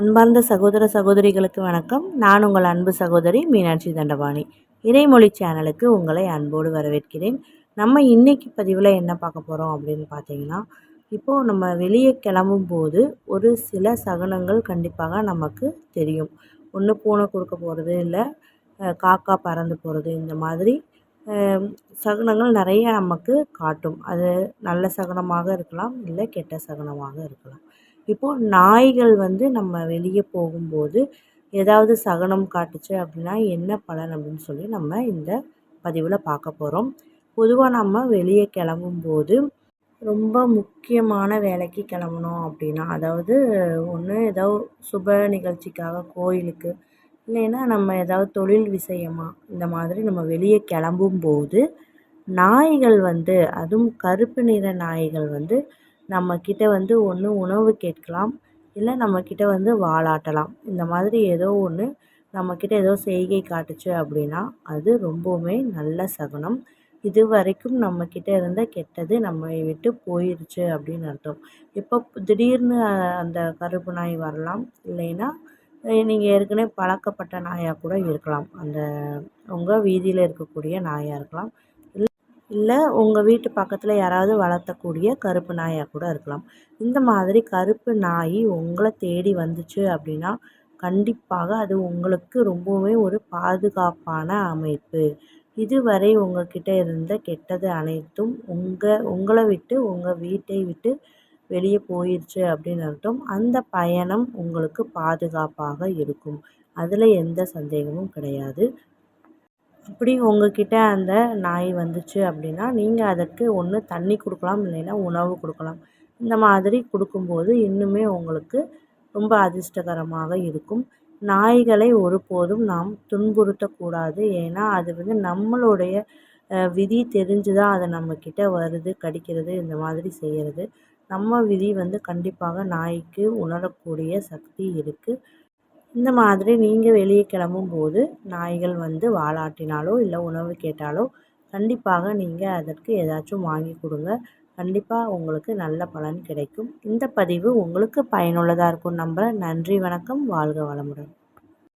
அன்பார்ந்த சகோதர சகோதரிகளுக்கு வணக்கம். நான் உங்கள் அன்பு சகோதரி மீனாட்சி தண்டபாணி. இறைமொழி சேனலுக்கு உங்களை அன்போடு வரவேற்கிறேன். நம்ம இன்னைக்கு பதிவில் என்ன பார்க்க போகிறோம் அப்படின்னு பார்த்தீங்கன்னா இப்போது நம்ம வெளியே கிளம்பும் போது ஒரு சில சகுனங்கள் கண்டிப்பாக நமக்கு தெரியும். ஒன்று பூனை கொடுக்க போகிறது இல்லை காக்கா பறந்து போகிறது இந்த மாதிரி சகுனங்கள் நிறைய நமக்கு காட்டும். அது நல்ல சகுனமாக இருக்கலாம் இல்லை கெட்ட சகுனமாக இருக்கலாம். இப்போது நாய்கள் வந்து நம்ம வெளியே போகும்போது ஏதாவது சகுனம் காட்டுச்சு அப்படின்னா என்ன பலன் அப்படின்னு சொல்லி நம்ம இந்த பதிவில் பார்க்க போகிறோம் பொதுவாக நம்ம வெளியே கிளம்பும்போது ரொம்ப முக்கியமான வேலைக்கு கிளம்பணும் அப்படின்னா அதாவது ஒன்று ஏதோ சுப நிகழ்ச்சிக்காக கோயிலுக்கு இல்லைன்னா நம்ம ஏதாவது தொழில் விஷயமா இந்த மாதிரி நம்ம வெளியே கிளம்பும்போது நாய்கள் வந்து அதுவும் கருப்பு நிற நாய்கள் வந்து நம்மக்கிட்ட வந்து ஒன்று உணவு கேட்கலாம். இல்லை நம்மக்கிட்ட வந்து வாலாட்டலாம். இந்த மாதிரி ஏதோ ஒன்று நம்மக்கிட்ட ஏதோ செய்கை காட்டுச்சு அப்படின்னா அது ரொம்பவுமே நல்ல சகுனம். இது வரைக்கும் நம்மக்கிட்ட இருந்த கெட்டது நம்மை விட்டு போயிருச்சு அப்படின்னு அர்த்தம். இப்போ திடீர்னு அந்த கருப்பு நாய் வரலாம். இல்லைன்னா நீங்கள் ஏற்கனவே பழக்கப்பட்ட நாயாக கூட இருக்கலாம். அந்த உங்கள் வீதியில் இருக்கக்கூடிய நாயாக இருக்கலாம். இல்லை உங்கள் வீட்டு பக்கத்தில் யாராவது வளர்த்தக்கூடிய கருப்பு நாயாக கூட இருக்கலாம். இந்த மாதிரி கருப்பு நாய் உங்களை தேடி வந்துச்சு அப்படின்னா கண்டிப்பாக அது உங்களுக்கு ரொம்பவே ஒரு பாதுகாப்பான அமைப்பு. இதுவரை உங்ககிட்ட இருந்த கெட்டது அனைத்தும் உங்கள் உங்களை விட்டு உங்கள் வீட்டை விட்டு வெளியே போயிடுச்சு அப்படின்னு அர்த்தம். அந்த பயணம் உங்களுக்கு பாதுகாப்பாக இருக்கும். அதில் எந்த சந்தேகமும் கிடையாது. அப்படி உங்ககிட்ட அந்த நாய் வந்துச்சு அப்படின்னா நீங்கள் அதற்கு ஒன்று தண்ணி கொடுக்கலாம் இல்லைன்னா உணவு கொடுக்கலாம். இந்த மாதிரி கொடுக்கும்போது இன்னுமே உங்களுக்கு ரொம்ப அதிர்ஷ்டகரமாக இருக்கும். நாய்களை ஒருபோதும் நாம் துன்புறுத்தக்கூடாது. ஏன்னா அது வந்து நம்மளுடைய விதி தெரிஞ்சு தான் அது நம்மக்கிட்ட வருது கடிக்கிறது இந்த மாதிரி செய்கிறது நம்ம விதி வந்து கண்டிப்பாக நாய்க்கு உணரக்கூடிய சக்தி இருக்குது இந்த மாதிரி நீங்கள் வெளியே கிளம்பும்போது நாய்கள் வந்து வாலாட்டினாலோ இல்லை உணவு கேட்டாலோ கண்டிப்பாக நீங்கள் அதற்கு ஏதாச்சும் வாங்கி கொடுங்க. கண்டிப்பாக உங்களுக்கு நல்ல பலன் கிடைக்கும். இந்த பதிவு உங்களுக்கு பயனுள்ளதாக இருக்கும் நம்புகிறேன் நன்றி வணக்கம். வாழ்க வளமுடன்.